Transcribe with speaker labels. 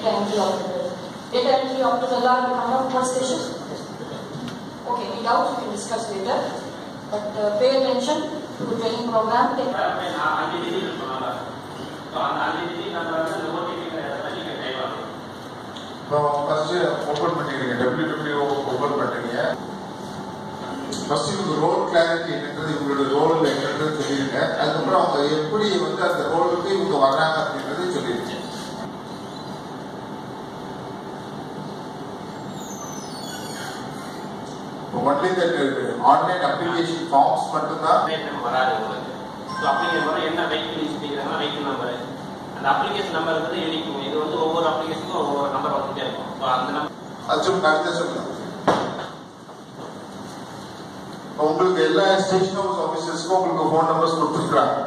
Speaker 1: data entry operator. Data entry operators allow you to come out workstation. Okay, read out, we can discuss later. But uh, pay attention to the training program.
Speaker 2: First open பண்ணிக்கிறீங்க W W open பண்ணுறீங்க first இவங்க role clarity என்னன்றது இவங்களோட role என்னன்றது சொல்லிருங்க அதுக்கப்புறம் அவங்க எப்படி வந்து அந்த ரோலுக்கு இவங்க வர்றாங்க அப்படின்றது சொல்லிருங்க only that online application forms மட்டும்தான்.
Speaker 3: அப்ளிகேஷன் வராது உங்களுக்கு. ஸோ அப்ளிகேஷன் என்ன வெஹிக்கிள் பண்ணிக்கிறாங்கன்னா வெஹிக்கிள் நம்பர் அந்த அப்ளிகேஷன் நம்பர் வந்து யூனிக்கும் இது வந்து இருக்கும் ஸோ அந்த
Speaker 2: சொல்லுங்க. உங்களுக்கு எல்லா ஸ்டேஷன் ஹவுஸ் ஆஃபீஸர்ஸ்க்கும் உங்களுக்கு ஃபோன் நம்பர்ஸ் கொடுத்துருக்காங்க